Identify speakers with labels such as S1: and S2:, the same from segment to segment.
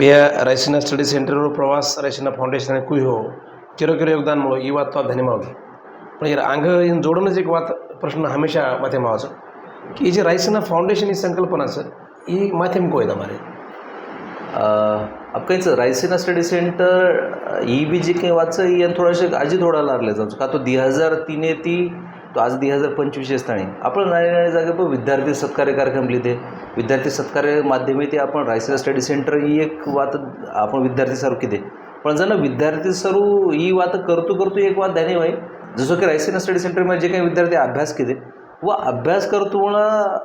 S1: ಗೆಯ Raisina study centre ಪ್ರವಾಸ್ Raisina foundation ಕುಯ್ಯೋ ಕಿರೋ ಕಿರೋ योगदानमुळे ही वाद तो धन्यमावली पण हे हांगा जोडूनच एक वाद प्रश्न हमेशा माथ्याम आवाचो की ही जी रायसिना फाउंडेशन ही संकल्पना असं ही माथ्याम कोयता मारे अब
S2: काहीच रायसिना स्टडी सेंटर ही बी जी काही वाचं ही थोडाशे आजी थोडा लागले जाऊ का तो दी हजार तीन ती तो आज दी हजार पंचवीस स्थानी. आपण नाही नाही जागे पण विद्यार्थी सत्कार्य कार्यक्रम लिहिते. विद्यार्थी सत्कार्य माध्यमे ते आपण रायसेना स्टडी सेंटर ही एक वात आपण विद्यार्थी सर्व किती. पण जर विद्यार्थी सरू ही वात करतो करतो एक वाद ध्यानी व्हाय जसं की रायसेना स्टडी सेंटरमध्ये जे काही विद्यार्थी अभ्यास केले व अभ्यास करतो म्हणा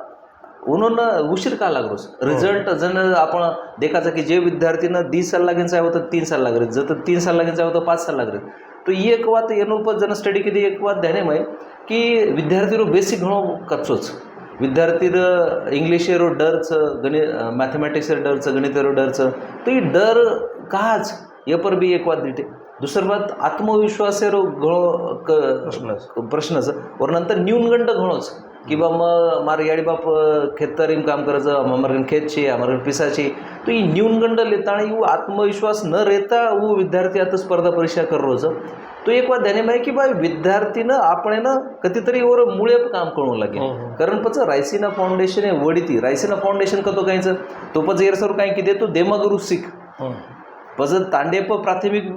S2: म्हणून उशीर का लागलोस रिझल्ट हो. जण आपण देखाचा की जे विद्यार्थीनं दीड साल लागेन आहे होतं तीन साल लागले. जर तर तीन साल लागेन आहे होतं पाच साल लागले. तो एक वात पण जण स्टडी किती एक वाद ध्याने माहीत की विद्यार्थी रो बेसिक घणो कच्चोच. विद्यार्थी र इंग्लिश रो डरच गणि मॅथमॅटिक्स रे डरचं गणित रो डरचं तर ही डर काच? येपर बी एक वाद दुसरं बात आत्मविश्वास
S1: रो घणो
S2: क प्रश्नच. वर नंतर न्यूनगंड घणोच. की बा मग मार याड़ी बाप खेतरीम काम करायचं हमारे खेतची आम्हाला हमारे पिसा ही न्यूनगंड लेता आणि आत्मविश्वास न रेता उ विद्यार्थी आता स्पर्धा परीक्षा कर रोज. तो एक वा ध्याने आहे की बा विद्यार्थीनं आपण ना कधीतरी वर मुळे काम करू लागे
S1: हो, हो.
S2: कारण पच रायसिना फाउंडेशन आहे वडीती. रायसीना फाउंडेशन कतो कायचं तो पच येरसर काय की तो देमागुरु सिख. हो. पच तांडेप प्राथमिक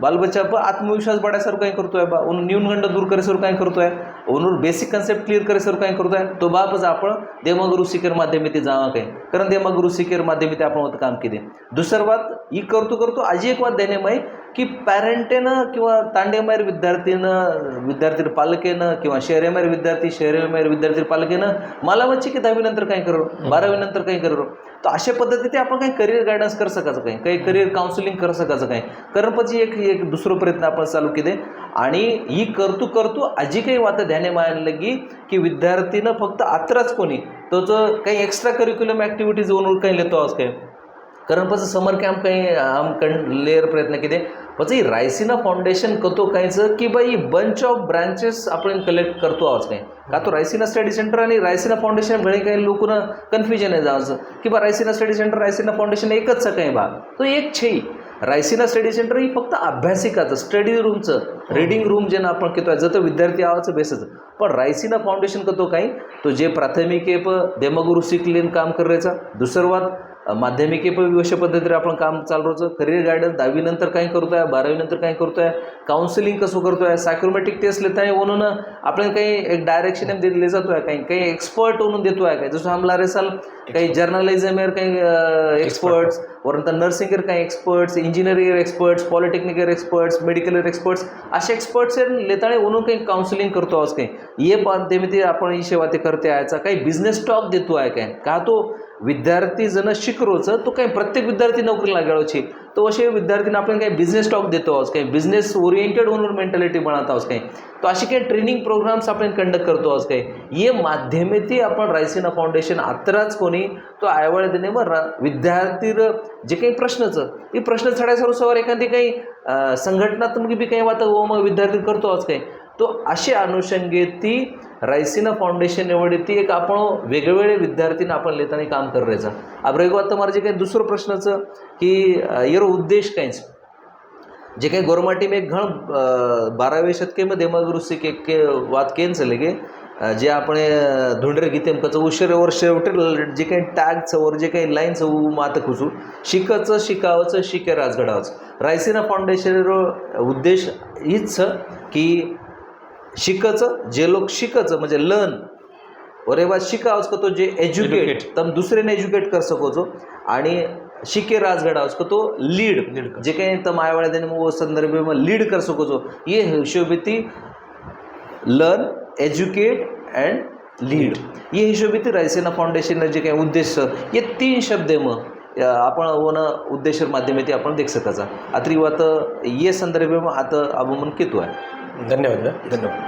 S2: बालबच्चा आत्मविश्वास बाळासारखं कहीं करता है बा. उन न्यूनगंड दूर करे सर कहीं करता है बेसिक कन्सेप्ट क्लिअर करे सर कहीं करता तो बापच आपण देमागुरु सिकेर माध्यम ते जावा काय कारण देमागुरु सिकेर माध्यम ते आपण होतं काम केले. दुसरं बात ही करतो करतो आजी एक वाद देणे माहीत की पॅरेंटेनं किंवा तांडेमायर विद्यार्थीनं विद्यार्थी पालकेनं किंवा शहरेमायर विद्यार्थी शहरेमायर विद्यार्थी पालकेनं मला वच्ची की दहावीनंतर काय करू बारावीनंतर काही करू तर अशा पद्धतीने आपण काही करिअर गायडन्स कर सकायचं काही काही करिअर काउन्सिलिंग कर सकायचं काही कारण પછી एक एक दुसरं प्रयत्न आपण चालू केले. आणि ही करतो करतो आजी काही वाता ध्याने मायाला लगी की विद्यार्थीनं फक्त आत्राच कोणी. तो जो काही एक्स्ट्रा करिक्युलम ॲक्टिव्हिटीज ओनवर काही लेतो आज काय? कारण पण समर कॅम्प काही आमकण लेअर प्रयत्न किती पण ही रायसिना फाउंडेशन करतो काहीचं की बाई बंच ऑफ ब्रांचेस आपण कलेक्ट करतो आहोत काही. का तो रायसिना स्टडी सेंटर आणि रायसिना फाउंडेशन घडे काही लोकांना कन्फ्युजन आहे जावचं की बा Raisina study centre Raisina foundation एकच काही भाग. तो एक छे रायसिना स्टडी सेंटर ही फक्त अभ्यासिकाचं स्टडी रूमचं रीडिंग रूम जे ना आपण घेतो आहे जर विद्यार्थी आवाचं बेसच पण रायसिना फाउंडेशन करतो काही. तो जे प्राथमिक आहे प देमगुरु शिकलेन काम करायचा. दुसरवाद माध्यमिके पण अशा पद्धतीने आपण काम चालू होतं करिअर गायडन्स दहावीनंतर काय करतोय बारावीनंतर काय करतोय. काउन्सिलिंग कसं करतोय? सायकोमॅटिक टेस्ट लिहिताय म्हणून आपण काही एक डायरेक्शन दिले जातोय काही काही एक्सपर्ट म्हणून देतोय काय जसं आम्हाला रेसाल काही जर्नलिझमवर काही एक्सपर्ट्स वरनंतर नर्सिंगवर काही experts engineering experts polytechnical experts medical experts असे एक्सपर्ट्स लेताळे म्हणून काही काउन्सिलिंग करतो आज काही. ये माध्यमे आपण ही सेवा ते करते याचा काही बिझनेस स्टॉक देतो आहे काय का तो विद्यार्थी जण शिकरोचं तो काही प्रत्येक विद्यार्थी नोकरीला लागायची तो असे विद्यार्थींना आपण काही बिझनेस टॉक देतो आहोत काही बिझनेस ओरिएंटेड ओनर मेंटॅलिटी बनवत आहोत काही. तो असे काही ट्रेनिंग प्रोग्राम्स आपण कंडक्ट करतो आहोत काही. ये माध्यमे ती आपण रायसिना फाउंडेशन आत्राच कोणी तो आयवळ देणे व रा विद्यार्थी जे काही प्रश्नचं ते प्रश्न छड्यासवर एखादी काही संघटनात्मक बी काही वाता मग विद्यार्थी करतो आहोत काही. तो असे अनुषंगे ती रायसिना फाउंडेशन निवडी ती एक आपण वेगवेगळे विद्यार्थींना आपण लिहिताना काम करायचं अब्रेगो आता माझे काही दुसरं प्रश्नाचं की अं, उद्देश काहीच. जे काही गोरमाटीम एक घण बाराव्या बारावे शतकेमध्ये मगरुसी के के वाद केन चले गे जे आपण अं, धुंडरे गीते कचं उशीर वर जे काही टॅगचंवर जे काही लाईनचं उ मात खुचू शिकचं शिकावचं शिके राजगडावचं. रायसिना फाउंडेशन उद्देश हीच की शिकायचं जे लोक शिकायचं म्हणजे लर्न और एवढा शिकावच का तो जे एज्युकेट तम दुसऱ्याने एज्युकेट कर सकोचो आणि शिके राजगडावच का तो लीड. जे काही तम आयवाळ्या देणे मग संदर्भ में लीड कर सकोचो ये हिशोबी ती लर्न एज्युकेट अँड लीड ये हिशोबी ती रायसेना फाउंडेशन जे काही उद्देश ये तीन शब्द मग या आपण वन उद्देश माध्यम ते आपण देख सकाचा. आता वात ये संदर्भ में आता अवमन मन केतो आहे.
S1: धन्यवाद धन्यवाद.